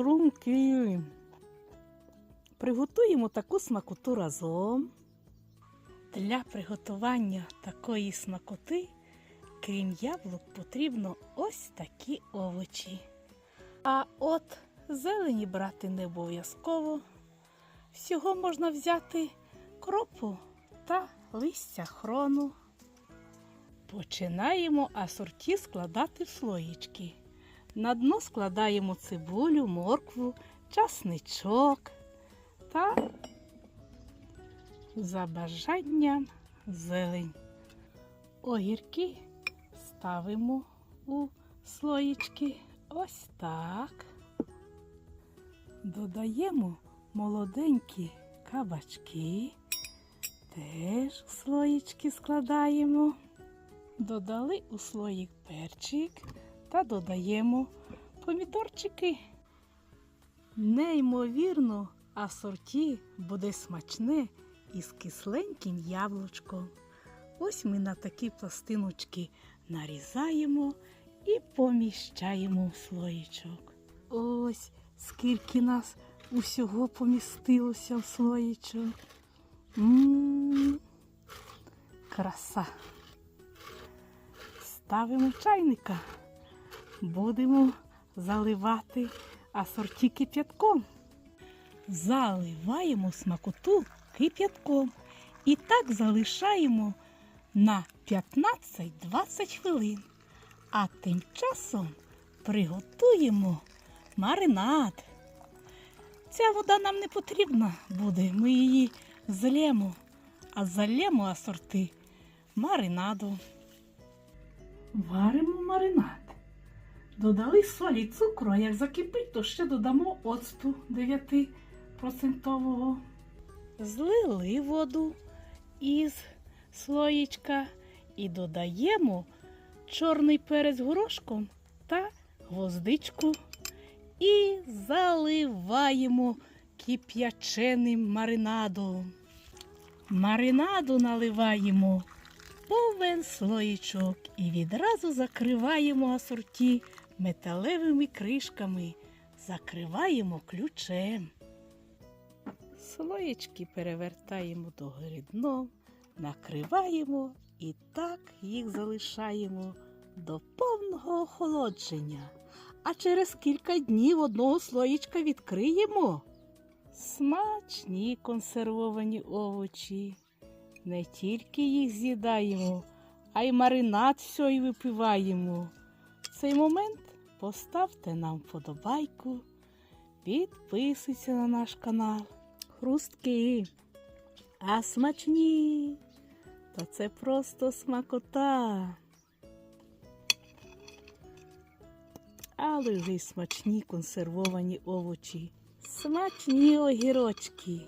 хрумкі. Приготуємо таку смакоту разом. Для приготування такої смакоти, крім яблук, потрібно ось такі овочі. А от зелені брати не обов'язково. Всього можна взяти кропу та листя хрону. Починаємо асорті складати в слоїчки. На дно складаємо цибулю, моркву, часничок та за бажанням зелень. Огірки ставимо у слоїчки ось так. Додаємо молоденькі кабачки, теж в слоїчки складаємо. Додали у слоїк перчик та додаємо помідорчики. Неймовірно, асорті буде смачне із кисленьким яблучком. Ось ми на такі пластиночки нарізаємо і поміщаємо в слоїчок. Ось скільки нас усього помістилося в слоїчок. М-м-м, краса. Ставимо чайника. Будемо заливати асорті кип'ятком. Заливаємо смакоту кип'ятком. І так залишаємо на 15-20 хвилин. А тим часом приготуємо маринад. Ця вода нам не потрібна буде, ми її злємо, а залємо асорти маринадом. Варимо маринад. Додали солі, цукру, а як закипить, то ще додамо оцту 9%. Злили воду із слоїчка і додаємо чорний перець горошком та гвоздичку. І заливаємо кип'яченим маринадом. Маринаду наливаємо повен слоїчок і відразу закриваємо асорті металевими кришками, закриваємо ключем. Слоєчки перевертаємо догори дном, накриваємо і так їх залишаємо до повного охолодження. А через кілька днів одного слоєчка відкриємо. Смачні консервовані овочі. Не тільки їх з'їдаємо, а й маринад всьої випиваємо. В цей момент поставте нам вподобайку, підписуйся на наш канал. Хрустки, а смачні. Та це просто смакота. Але вже й смачні консервовані овочі, смачні огірочки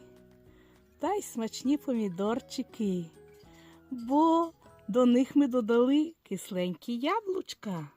та й смачні помідорчики, бо до них ми додали кисленькі яблучка.